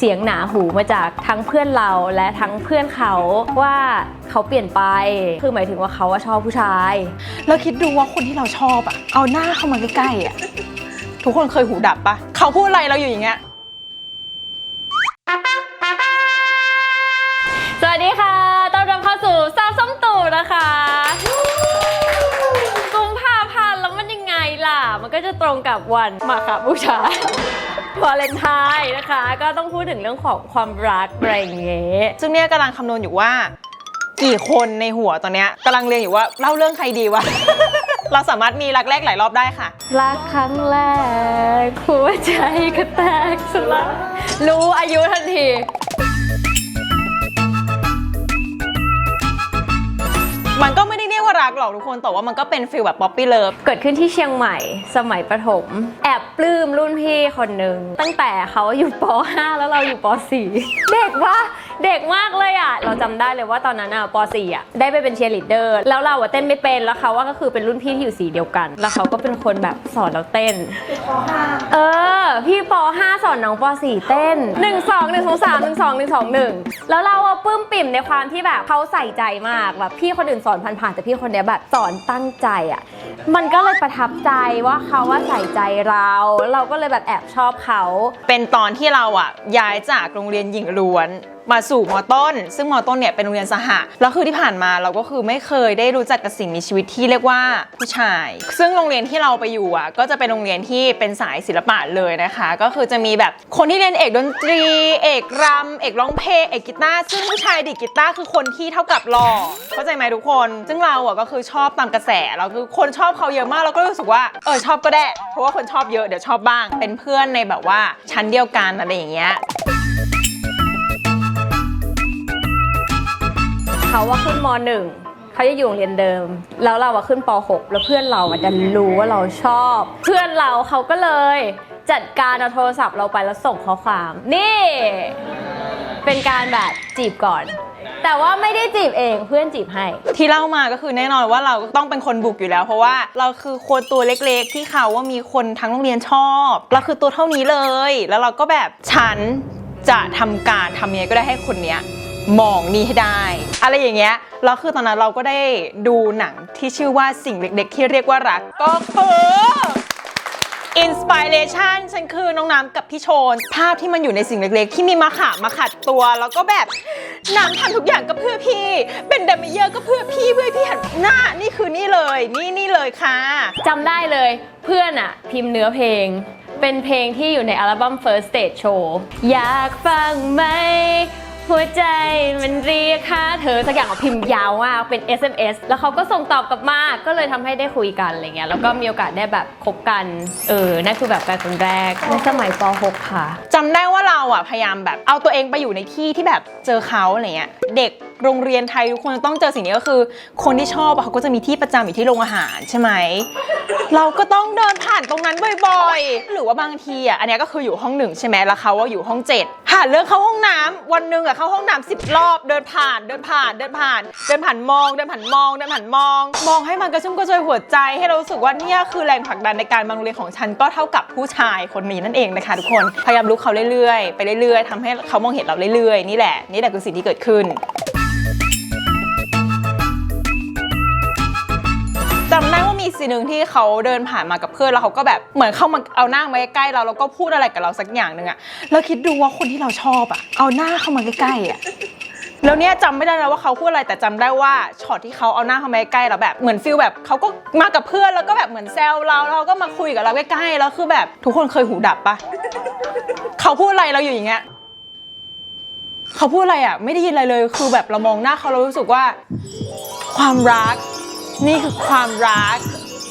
เสียงหนาหูมาจากทั้งเพื่อนเราและทั้งเพื่อนเขาว่าเขาเปลี่ยนไป คือหมายถึงว่าเขาว่าชอบผู้ชาย แล้วคิดดูว่าคนที่เราชอบอะเอาหน้าเข้ามาใกล้ๆอะทุกคนเคยหูดับปะเขาพูดอะไรเราอยู่อย่างเงี้ยสวัสดีค่ะ ต้อนรับเข้าสู่ซาวส้มตู่นะคะกุมภาพันธ์แล้วมันยังไงล่ะ มันก็จะตรงกับวันมาค่ะผู้ชาย วาเลนไทน์นะคะ ก็ต้องพูดถึงเรื่องของความรักอะไรอย่างเงี้ยซึ่งเนี่ยกำลังคำนวณอยู่ว่า กี่คนในหัวตอนเนี้ยกำลังเรียงอยู่ว่าเล่าเรื่องใครดีวะ เราสามารถมีรักแรกหลายรอบได้ค่ะ รักครั้งแรกหัวใจก็แตกสลายรู้อายุทันที มันก็ไม่ได้เรียกว่ารักหรอกทุกคนแต่ว่ามันก็เป็นฟีลแบบป๊อปปี้เลิฟเกิดขึ้นที่เชียงใหม่สมัยประถม แอบปลื้มรุ่นพี่คนหนึ่งตั้งแต่เขาอยู่ป .5 แล้วเราอยู่ป .4 เด็กวะเด็กมากเลยอะ เราจำได้เลยว่าตอนนั้นอะป .4 อะได้ไปเป็นเชียร์ลีดเดอร์แล้วเราอะเต้นไม่เป็นแล้วเขาว่าก็คือเป็นรุ่นพี่ที่อยู่สีเดียวกัน แล้วเขาก็เป็นคนแบบสอนเราเต้น เออ พี่ป .5 สอนน้องป .4 เต้น 1 2 1 2 3 1 2 1 2 1 แล้วเราอะปลื้มปิ่มในความที่แบบเขาใส่ใจมากแบบพี่คนอื่นสอนผ่านๆแต่พี่คนเนี้ยแบบสอนตั้งใจอะมันก็เลยประทับใจว่าเขาว่าใส่ใจเรา เราก็เลยแบบแอบชอบเขา เป็นตอนที่เราอะย้ายจากโรงเรียนหญิงล้วน มาสู่มอต้น ซึ่งมอต้นเนี่ยเป็นโรงเรียนสหะแล้วคือที่ผ่านมาเราก็คือไม่เคยได้รู้จักกับสิ่งมีชีวิตที่เรียกว่าผู้ชาย ซึ่งโรงเรียนที่เราไปอยู่อะก็จะเป็นโรงเรียนที่เป็นสายศิลปะเลยนะคะ ก็คือจะมีแบบคนที่เรียนเอกดนตรี เอกรำเอกร้องเพลงเอกกีตาร์ซึ่งผู้ชายดีดกีตาร์คือคนที่เท่ากับหล่อเข้าใจไหมทุกคน ซึ่งเราอะก็คือชอบตามกระแสเราคือคนชอบเขาเยอะมากเราก็รู้สึกว่าเออชอบก็ได้ เพราะว่าคนชอบเยอะเดี๋ยวชอบบ้าง เป็นเพื่อนในแบบว่าชั้นเดียวกันอะไรอย่างเงี้ย เขาว่าขึ้นม .1 เขาจะอยู่โรงเรียนเดิม แล้วเราอะขึ้นป .6 แล้วเพื่อนเราอะดันรู้ว่าเราชอบ เพื่อนเราเขาก็เลย จัดการเอาโทรศัพท์เราไปแล้วส่งข้อความ นี่ เป็นการแบบจีบก่อน แต่ว่าไม่ได้จีบเองเพื่อนจีบให้ ที่เล่ามาก็คือแน่นอนว่าเราต้องเป็นคนบุกอยู่แล้ว เพราะว่าเราคือคนตัวเล็กๆ ที่เขาว่ามีคนทั้งโรงเรียนชอบเราคือตัวเท่านี้เลย แล้วเราก็แบบฉันจะทำการทำยังไงก็ได้ให้คนเนี้ย มองนี่ให้ได้ อะไรอย่างเงี้ยแล้วคือตอนนั้นเราก็ได้ดูหนังที่ชื่อว่าสิ่งเล็กๆ ที่เรียกว่ารักก็คืออินสปิเรชันฉันคือน้องน้ำกับพี่โชน ภาพที่มันอยู่ในสิ่งเล็กๆ ที่มีมาขามาขัดตัว แล้วก็แบบน้ำทำทุกอย่างก็เพื่อพี่ เป็นเดมิเยอร์ก็เพื่อพี่เพื่อพี่หันหน้านี่คือนี่เลย นี่นี่เลยค่ะจำได้เลยเพื่อนอะพิมพ์เนื้อเพลง เป็นเพลงที่อยู่ในอัลบั้ม First Stage Show อยากฟังไหม หัวใจมันเรียกค่าเธอสักอย่างของพิมพ์ยาวมากเป็น SMS แล้วเขาก็ส่งตอบกลับมาก็เลยทำให้ได้คุยกันอะไรเงี้ยแล้วก็มีโอกาสได้แบบคบกัน เออนั่นคือแบบการคนแรกในสมัยป .6 ค่ะจำได้ว่าเราอะพยายามแบบเอาตัวเองไปอยู่ในที่ที่แบบเจอเขาอะไรเงี้ยเด็ก โรงเรียนไทยทุกคนจะต้องเจอสิ่งนี้ก็คือ คนที่ชอบอะเขาก็จะมีที่ประจำอยู่ที่โรงอาหารใช่ไหมเราก็ต้องเดินผ่านตรงนั้นบ่อยๆ หรือว่าบางทีอะอันเนี้ยก็คืออยู่ห้องหนึ่งใช่ไหมแล้วเขาว่าอยู่ห้องเจ็ดหาเรื่องเข้าห้องน้ำวันหนึ่งอะเข้าห้องน้ำสิบรอบเดินผ่านเดินผ่านเดินผ่าน เดินผ่านมองเดินผ่านมองเดินผ่านมอง มองให้มันกระชุ่มกระชวยหัวใจ ให้เรารู้สึกว่าเนี่ยคือแรงผลักดันในการมาโรงเรียนของฉันก็เท่ากับผู้ชายคนนี้นั่นเองนะคะทุกคนพยายามลุกเขาเรื่อยๆไปเรื่อยๆทำให้เขามองเห็นเราเรื่อยๆนี่แหละนี่แหละคือสิ่งที่เกิดขึ้น มีซีนหนึ่งที่เขาเดินผ่านมากับเพื่อนแล้วเขาก็แบบเหมือนเข้ามาเอาหน้ามาใกล้ๆเราแล้วก็พูดอะไรกับเราสักอย่างหนึ่งอะแล้วคิดดูว่าคนที่เราชอบอะเอาหน้าเข้ามาใกล้ๆอะแล้วเนี่ยจำไม่ได้แล้วว่าเขาพูดอะไรแต่จำได้ว่าช็อตที่เขาเอาหน้าเข้ามาใกล้เราแบบเหมือนฟิลแบบเขาก็มากับเพื่อนแล้วก็แบบเหมือนแซวเราแล้วเราก็มาคุยกับเราใกล้ๆแล้วคือแบบทุกคนเคยหูดับปะเขาพูดอะไรเราอยู่อย่างเงี้ยเขาพูดอะไรอะไม่ได้ยินอะไรเลยคือแบบเรามองหน้าเขาเรารู้สึกว่า ความรัก นี่คือความรัก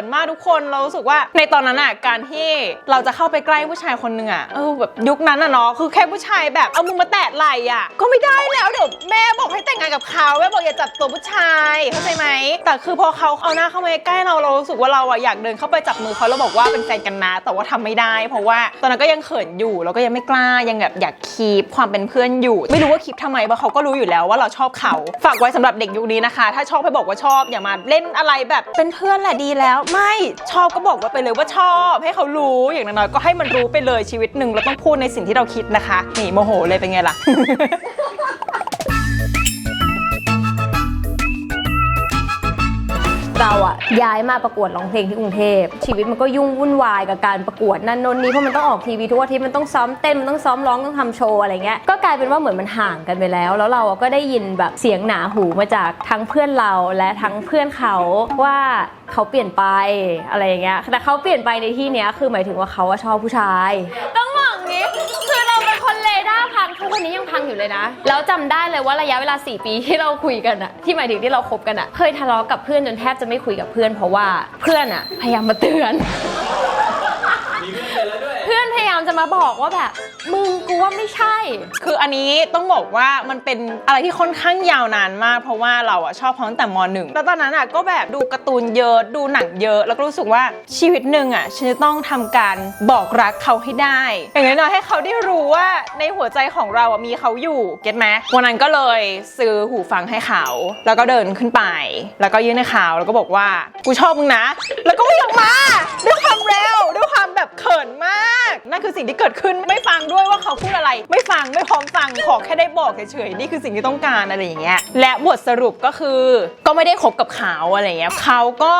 นเขินมากทุกคนเรารู้สึกว่าในตอนนั้นอะการที่เราจะเข้าไปใกล้ผู้ชายคนหนึ่งอะเออแบบยุคนั้นอะเนาะคือแค่ผู้ชายแบบเอามือมาแตะไหล่อะ ก็ไม่ได้แล้วเดี๋ยวแม่บอกให้แต่งงานกับเขาแม่บอกอย่าจับตัวผู้ชายเข้าใจไหมแต่คือพอเขาเอาหน้าเข้ามาใกล้เราเรารู้สึกว่าเราอะอยากเดินเข้าไปจับมือเขาแล้วบอกว่าเป็นแฟนกันนะแต่ว่าทำไม่ได้ เพราะว่าตอนนั้นก็ยังเขินอยู่แล้วก็ยังไม่กล้ายังแบบอยากคีปความเป็นเพื่อนอยู่ ไม่รู้ว่าคีปทำไมเพราะเขาก็รู้อยู่แล้วว่าเราชอบเขาฝากไว้สำหรับเด็กยุคนี้นะคะ ถ้าชอบให้บอกว่าชอบอย่ามาเล่นอะไรแบบเป็นเพื่อนแหละดีแล้วไม่ชอบก็บอกว่าไปเลยว่าชอบให้เขารู้อย่างน้อยๆก็ให้มันรู้ไปเลยชีวิตหนึ่งเราต้องพูดในสิ่งที่เราคิดนะคะนี่โมโหเลยเป็นไงล่ะ เราอะย้ายมาประกวดร้องเพลงที่กรุงเทพ ชีวิตมันก็ยุ่งวุ่นวายกับการประกวดนั่นนนนี่เพราะมันต้องออกทีวีทุกอาทิตย์มันต้องซ้อมเต้นมันต้องซ้อมร้องต้องทำโชว์อะไรเงี้ยก็กลายเป็นว่าเหมือนมันห่างกันไปแล้ว แล้วเราก็ได้ยินแบบเสียงหนาหูมาจากทั้งเพื่อนเราและทั้งเพื่อนเขาว่าเขาเปลี่ยนไปอะไรอย่างเงี้ยแต่เขาเปลี่ยนไปในที่เนี้ยคือหมายถึงว่าเขาชอบผู้ชายต้อง ทุกวันนี้ยังพังอยู่เลยนะ แล้วจำได้เลยว่าระยะเวลา 4 ปีที่เราคุยกันอะที่หมายถึงที่เราคบกันอะเคยทะเลาะกับเพื่อนจนแทบจะไม่คุยกับเพื่อน เพราะว่าเพื่อนอะพยายามมาเตือนามจะมาบอกว่าแบบ มึงกูว่าไม่ใช่ คืออันนี้ต้องบอกว่ามันเป็นอะไรที่ค่อนข้างยาวนานมาก เพราะว่าเราอะชอบเขาตั้งแต่มหนึ่งแล้วตอนนั้นอะก็แบบดูการ์ตูนเยอะดูหนังเยอะ แล้วก็รู้สึกว่าชีวิตหนึ่งอะฉันจะต้องทำการบอกรักเขาให้ได้ อย่างน้อยๆให้เขาได้รู้ว่าในหัวใจของเราอะมีเขาอยู่เก็ตไหมวันนั้นก็เลยซื้อหูฟังให้เขา แล้วก็เดินขึ้นไป แล้วก็ยื่นให้เขาแล้วก็บอกว่ากูชอบมึงนะ แล้วก็วิ่งออกมาด้วยความเร็วด้วยความ เขินมาก นั่นคือสิ่งที่เกิดขึ้นไม่ฟังด้วยว่าเขาพูดอะไร ไม่ฟังไม่พร้อมฟังขอแค่ได้บอกเฉยๆนี่คือสิ่งที่ต้องการอะไรอย่างเงี้ยและบทสรุปก็คือก็ไม่ได้คบกับเขาอะไรเงี้ยเขาก็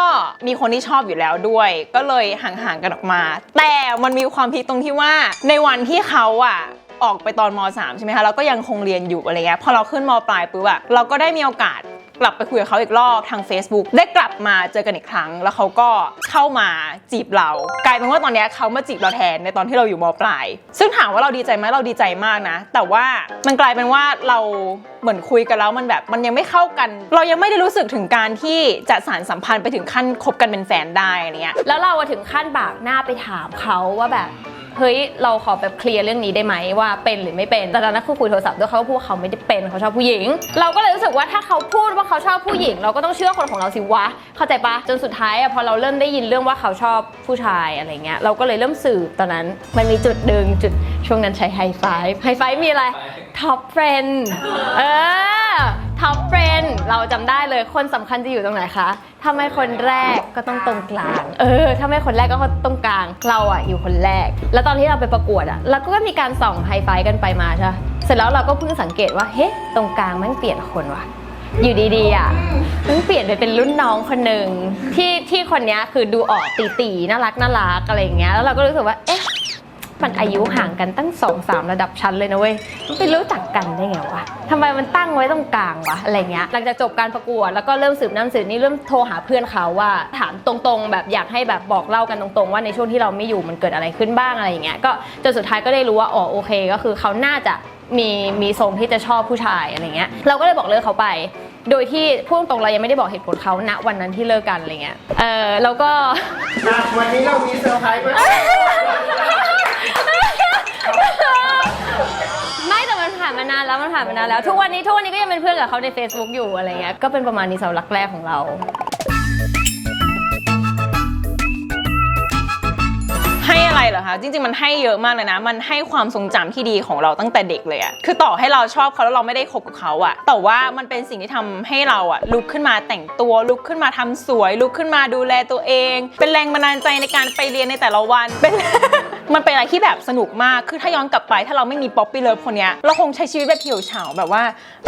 มีคนที่ชอบอยู่แล้วด้วย ก็เลยห่างๆกันออกมา แต่มันมีความพีคตรงที่ว่าในวันที่เขาอะออกไปตอนม .3 ใช่ไหมคะเราก็ยังคงเรียนอยู่อะไรเงี้ยพอเราขึ้นมปลายปุ๊บอะเราก็ได้มีโอกาส กลับไปคุยกับเขาอีกรอบทาง Facebook ได้กลับมาเจอกันอีกครั้ง แล้วเขาก็เข้ามาจีบเรา กลายเป็นว่าตอนนี้เขามาจีบเราแทนในตอนที่เราอยู่มปลาย ซึ่งถามว่าเราดีใจไหมเราดีใจมากนะ แต่ว่ามันกลายเป็นว่าเราเหมือนคุยกันแล้วมันแบบมันยังไม่เข้ากัน เรายังไม่ได้รู้สึกถึงการที่จะสานสัมพันธ์ไปถึงขั้นคบกันเป็นแฟนได้อะไรเงี้ยแล้วเราอะถึงขั้นบากหน้าไปถามเขาว่าแบบ เฮ้ยเราขอแบบเคลียร์เรื่องนี้ได้ไหมว่าเป็นหรือไม่เป็นแต่ตอนนั้นคือคุยโทรศัพท์ด้วยเขาก็พูดว่าเขาไม่ได้เป็นเขาชอบผู้หญิง เราก็เลยรู้สึกว่าถ้าเขาพูดว่าเขาชอบผู้หญิง เราก็ต้องเชื่อคนของเราสิวะเข้าใจปะจนสุดท้ายอะพอเราเริ่มได้ยินเรื่องว่าเขาชอบผู้ชายอะไรเงี้ยเราก็เลยเริ่มสืบตอนนั้นมันมีจุดหนึ่งจุดช่วงนั้นใช้ไฮไฟไฮไฟมีอะไรท็อปเฟรนด์เออ ท็อปเฟรนเราจำได้เลยคนสำคัญจะอยู่ตรงไหนคะถ้าไม่คนแรกก็ต้องตรงกลาง เออ ถ้าไม่คนแรกก็ตรงกลาง เราอะอยู่คนแรก แล้วตอนที่เราไปประกวดอะเราก็มีการส่องไฮไฟกันไปมาใช่เสร็จแล้วเราก็เพิ่งสังเกตว่า เฮ้ตรงกลางมันเปลี่ยนคนว่ะอยู่ดีๆอะมันเปลี่ยนไปเป็นรุ่นน้องคนหนึ่งที่ที่คนนี้คือดูออกตีตีๆน่ารักน่ารักอะไรอย่างเงี้ย แล้วเราก็รู้สึกว่า เอ๊ะ มันอายุห่างกันตั้งสองสามระดับชั้นเลยนะเว้ยมันไปรู้จักกันได้ไงวะทำไมมันตั้งไว้ตรงกลางวะอะไรเงี้ยหลังจากจบการประกวดแล้วก็เริ่มสืบน้ำสืบนี่เริ่มโทรหาเพื่อนเขาว่าถามตรงๆ แบบอยากให้แบบบอกเล่ากันตรงๆ ว่าในช่วงที่เราไม่อยู่มันเกิดอะไรขึ้นบ้างอะไรอย่างเงี้ยก็จนสุดท้ายก็ได้รู้ว่าอ๋อโอเค ก็คือเขาน่าจะมีมีทรงที่จะชอบผู้ชายอะไรเงี้ยเราก็เลยบอกเลิกเขาไป โดยที่พูดตรงๆเรายังไม่ได้บอกเหตุผลเขาณวันนั้นที่เลิกกันอะไรเงี้ยเออแล้วก็ วันนี้เรามีเซอร์ไพรส์มไมานานานแล้วมันผ่านมานานแล้ว ทุกวันนี้ทุกวันนี้ก็ยังเป็นเพื่อนกับเขาใน Facebook อยู่อะไรเงี้ยก็เป็นประมาณนี้สำหรับรักแรกของเรา ให้อะไรเหรอคะ จริง ๆ มันให้เยอะมากเลยนะ มันให้ความทรงจำที่ดีของเราตั้งแต่เด็กเลยอะคือต่อให้เราชอบเขาแล้วเราไม่ได้คบกับเขาอะแต่ว่ามันเป็นสิ่งที่ทำให้เราอะลุกขึ้นมาแต่งตัว ลุกขึ้นมาทำสวย ลุกขึ้นมาดูแลตัวเอง เป็นแรงบันดาลใจในการไปเรียนในแต่ละวัน เป็น มันเป็นอะไรที่แบบสนุกมาก คือถ้าย้อนกลับไปถ้าเราไม่มีป๊อปปี้เลิฟคนเนี้ยเราคงใช้ชีวิตแบบเหี่ยวเฉาแบบว่า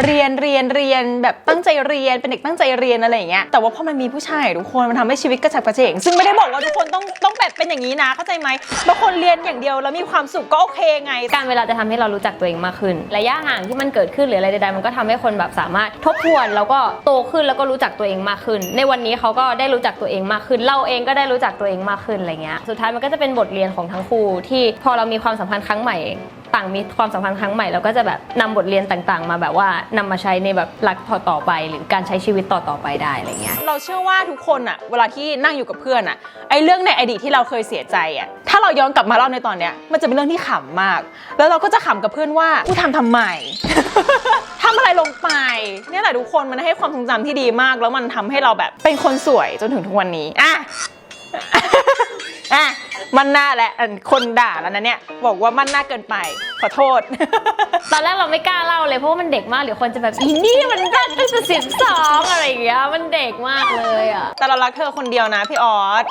เรียนเรียนเรียนแบบตั้งใจเรียนเป็นเด็กตั้งใจเรียนอะไรอย่างเงี้ยแต่ว่าพอมันมีผู้ชายทุกคนมันทำให้ชีวิตกระฉับกระเฉงซึ่งไม่ได้บอกว่าทุกคนต้องต้องแบบเป็นอย่างนี้นะเข้าใจไหมบางคนเรียนอย่างเดียวแล้วมีความสุขก็โอเคไง การเวลาจะทำให้เรารู้จักตัวเองมากขึ้น ระยะห่างที่มันเกิดขึ้นหรืออะไรใดๆมันก็ทำให้คนแบบสามารถทบทวนแล้วก็โตขึ้นแล้วก็รู้จักตัวเองมากขึ้น ในวันนี้เขาก็ได้รู้จักตัวเองมากขึ้น เราเองก็ได้รู้จักตัวเองมากขึ้นอะไรเงี้ยสุดท้ายมันก็จะเป็นบทเรียนของทั้งคู่ที่พอเรามีความสัมพันธ์ครั้งใหม่ ต่างมีความสัมพันธ์ครั้งใหม่เราก็จะแบบนำบทเรียนต่างๆ มาแบบว่านำมาใช้ในแบบรักต่อไป หรือการใช้ชีวิตต่อๆไปได้อะไรเงี้ยเราเชื่อว่าทุกคนอะเวลาที่นั่งอยู่กับเพื่อนอะไอเรื่องในอดีตที่เราเคยเสียใจอะถ้าเราย้อนกลับมาเล่าในตอนเนี้ยมันจะเป็นเรื่องที่ขำมาก แล้วเราก็จะขำกับเพื่อนว่ากูทำทำไมทำอะไรลงไปเนี่ยแหละทุกคนมันให้ความทรงจำที่ดีมาก แล้วมันทำให้เราแบบเป็นคนสวยจนถึงทุกวันนี้อะ อะมันหน้าแหละอันคนด่าแล้วนะเนี่ย บอกว่ามันหน้าเกินไป ขอโทษ ตอนแรกเราไม่กล้าเล่าเลยเพราะว่ามันเด็กมากหรือคนจะแบบอีนี่มันตั้งแต่สิบสองอะไรอย่างเงี้ยมันเด็กมากเลยอะ แต่เรารักเธอคนเดียวนะพี่ออส